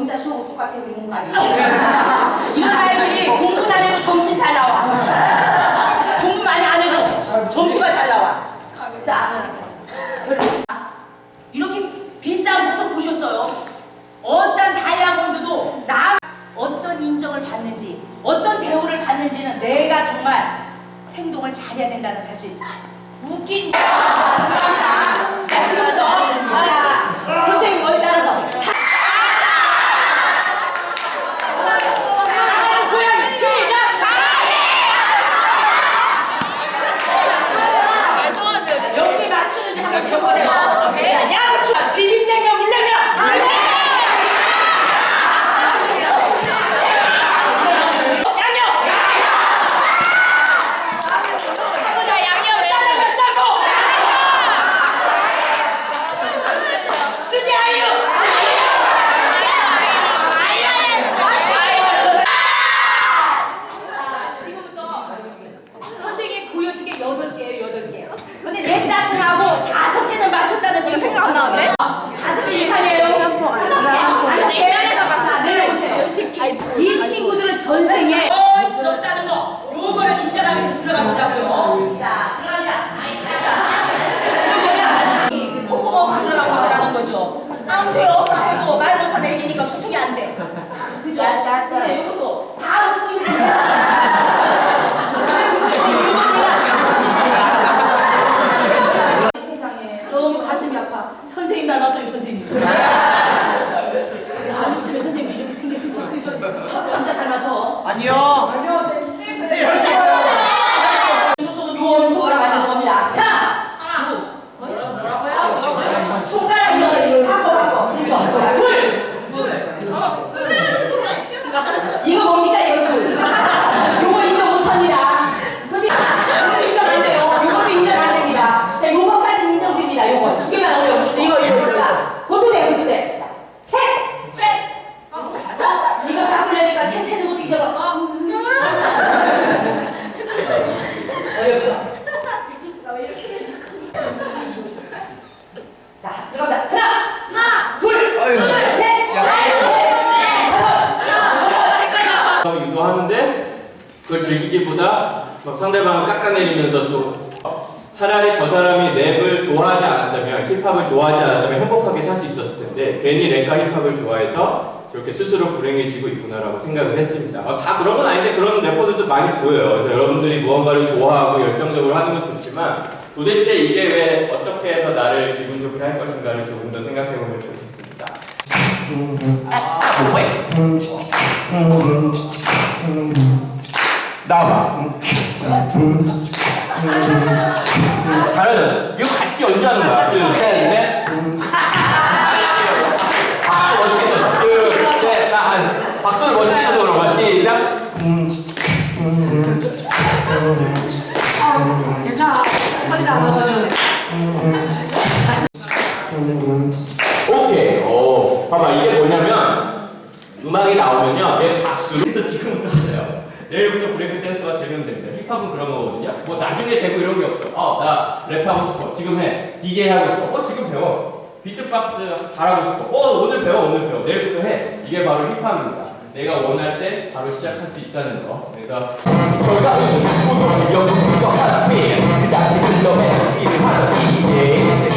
정답 수업은 똑같아 우리 공부 안 해. 이런 아이들이 공부 안 해도 점심 잘 나와. 공부 많이 안 해도 점수가 잘 나와. 자, 그러니까 이렇게 비싼 보석 보셨어요? 어떤 다이아몬드도 나 어떤 인정을 받는지 어떤 대우를 받는지는 내가 정말 행동을 잘해야 된다는 사실 웃긴다. 진짜 닮아서. 아니요. 요 손가락 만드는 겁니다. 하나, 손가락 이거 하고 하고. 둘. 이거 뭡니까 이거 둘. 요거 인정 못합니다. 근데 이거 인정 안 돼요. 요것도 인정 안 됩니다. 자, 요거까지 인정됩니다. 요거 두 개만 어려워. 이거 이거. 자, 그것도 돼, 그것도 돼. 셋. 이거 바꾸려니까 셋 세는 것도 잊어봐. 어렵죠? 자, 들어간다. 하나, 둘, 셋, 넷, 다섯. 유도하는데 그걸 즐기기보다 저 상대방을 깎아내리면서 또 차라리 저 사람이 랩을 좋아하지 힙합을 좋아하지 않았다면 행복하게 살 수 있었을 텐데 괜히 랩과 힙합을 좋아해서 저렇게 스스로 불행해지고 있구나라고 생각을 했습니다. 어, 다 그런 건 아닌데 그런 래퍼들도 많이 보여요. 그래서 여러분들이 무언가를 좋아하고 열정적으로 하는 건 좋지만 도대체 이게 왜 어떻게 해서 나를 기분 좋게 할 것인가를 조금 더 생각해 보면 좋겠습니다. 나와봐. 잘하죠? 이거 같이 연주하는 거야. 내일부터 브레이크 댄스가 되면 됩니다. 힙합은 그런 거거든요. 뭐 나중에 되고 이런 게 없어. 어, 나 랩하고 싶어. 지금 해. DJ 하고 싶어. 어, 지금 배워. 비트박스 잘하고 싶어. 어, 오늘 배워. 오늘 배워. 내일부터 해. 이게 바로 힙합입니다. 내가 원할 때 바로 시작할 수 있다는 거. 그래서 저희가 영국과 하나님 그다지 클럽에 일을 하던 DJ 이수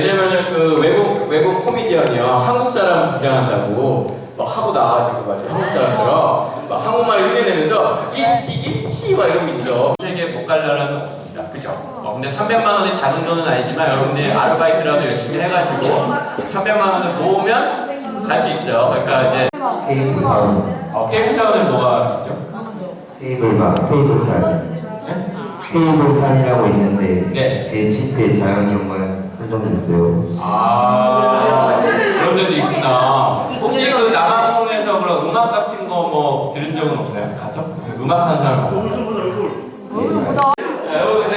왜냐면은 그 외국 외국 코미디언이요 한국 사람 부장한다고 막 하고 나와가지고 말이야 한국 사람처럼 막 한국말 흉내내면서 김치 김치 막 이러고 있어. 세계 못 갈 나라는 없습니다. 그죠? 어, 근데 300만 원이 작은 돈은 아니지만 여러분들이 아르바이트라도 열심히 해가지고 300만 원을 모으면 갈 수 있어요. 그러니까 이제 테이블타운 어, 케이프타운은 뭐가 있죠? 테이블과 테이블 산 테이블 산이라고 있는데 네. 제 친구의 자연경 생각했어요. 아, 그런 데도 있구나. 혹시 그 남아공에서 그런 음악 같은 거 뭐 들은 적은 없어요? 가서? 음악 하는 사람 말고. 얼굴 좀 보자, 얼굴. 얼굴 보자. 여러분, 근데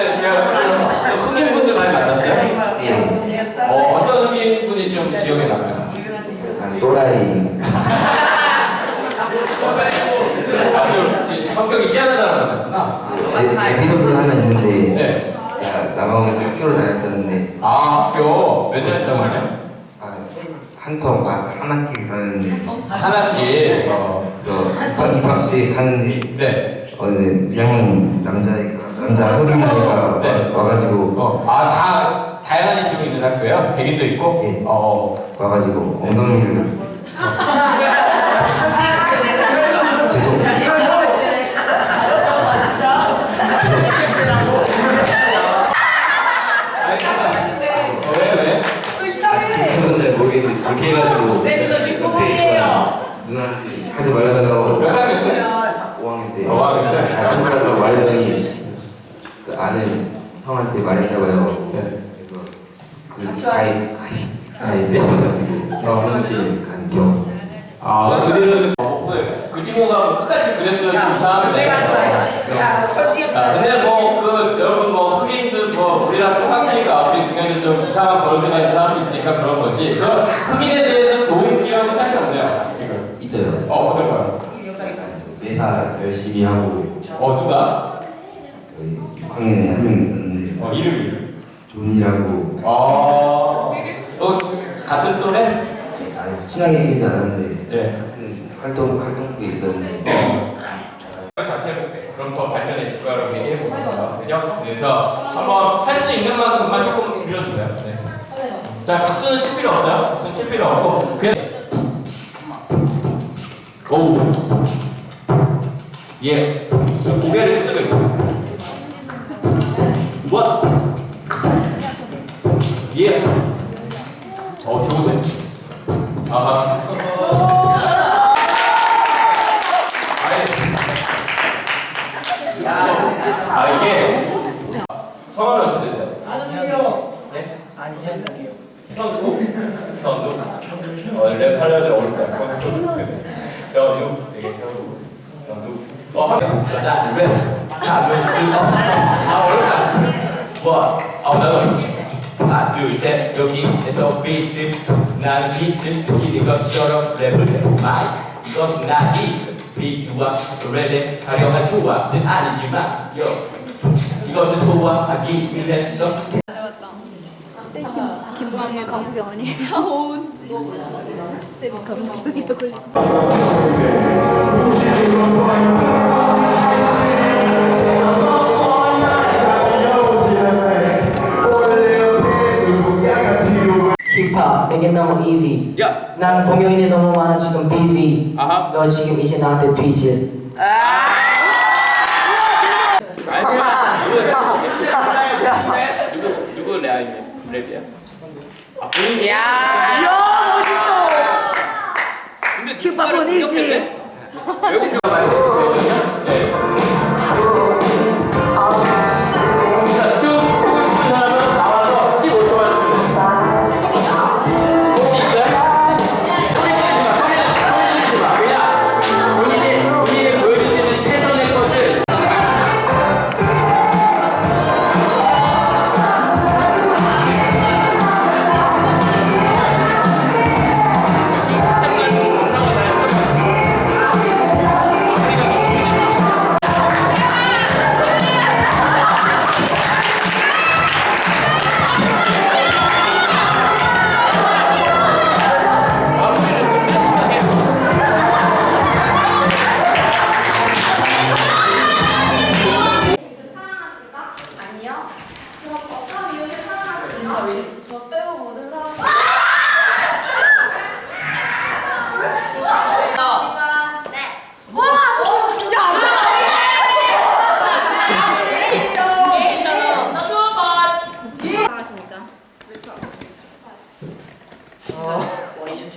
흑인분들 많이 만났어요? 어, 어떤 흑인분이 좀 기억에 남아요? 또라이. 아주 성격이 희한한 사람 같구나. 에피소드 하나 있는데. 네. 야, 남아공에서 학교를 다녔었는데 아, 학교 몇 년 했단 말이야? 아, 한통 아, 한 학기 가는데 한 학기. 어. 저 입학 입학식 하는데 네. 어느 2학년 남자애가 남자 흑인애가 네. 와, 와가지고 어. 아, 다 다양한 인종이 있는 학교예요? 백인도 있고? 예. 어. 와가지고 엉덩이를 말라고 몇 학년이야? 5학년 때 어, 5학년 때? 말라고 말했더니 그 아는 형한테 말했나봐요 네. 그래서 그 가입 가입 가입 떼어가지고 어. 화장실 간 경험 아, 그들은 어, 그, 그 친구가 끝까지 그랬으면 좀 이상한데. 아, 근데 뭐, 그, 여러분 뭐, 흑인들 뭐, 우리랑 똑같으니까 우리 중간에 좀 이상한 버릇가 있는 사람이 있으니까 그런 거지. 그 흑인에 대해서 좋은 기억이 딱히 없네요, 지금. 있어요 어? 매사 열심히 하고 어, 누가? 저희 6학년에 한명 있었는데 어, 이름이. 존이라고 어, 어, 같은 또래? 아니 친하게 지내지 않았는데 네. 같은 활동 활동부에 있었는데 다시 해볼게요. 그럼 더 발전해 줄 거라고 얘기해볼게요. 그죠? 그래서 한번 할 수 있는 만큼만 조금 빌려주세요. 네. 자, 박수는 칠 필요 없어요. 박수는 칠 필요 없고 그냥 오, 예, 고개를 끄덕여. 뭐? 예. 어, 좋은데? 아하. 아이. 아 이게 성함이 어떻게 되세요? 네? 현우? 현우? 어, 랩 하려면 어렵다. 현우. 현우? 어, 자, 랩. 자, 랩. 아, 어렵다. 좋아. 아, 비트. 나는 것처럼 랩을 해. 마이. 이것은 나이. 비트와 랩의 가려한 조합은 아니지만, 요. 이것을 소화하기 위해서 김광일 강구경 아니에요? 쌤이 강구경이 더 걸려. 힙합 내게 너무 easy 야! 난 공연이 너무 많아 지금 busy 아하. 너 지금 이제 나한테 뒤질 누구 누구 랩이야? 랩이야? 아 본인 야, 멋있어. 근데 누가를 공격했네? 외국 영화 많이 보거든요. 네.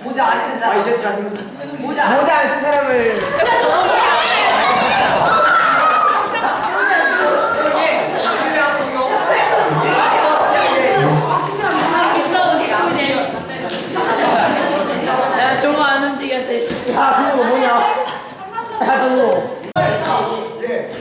모자 안 쓴 사람을. 야, 종아 안 움직였대. 야, 그거 뭐냐? 야, 그거. 왜안 하자고? 예.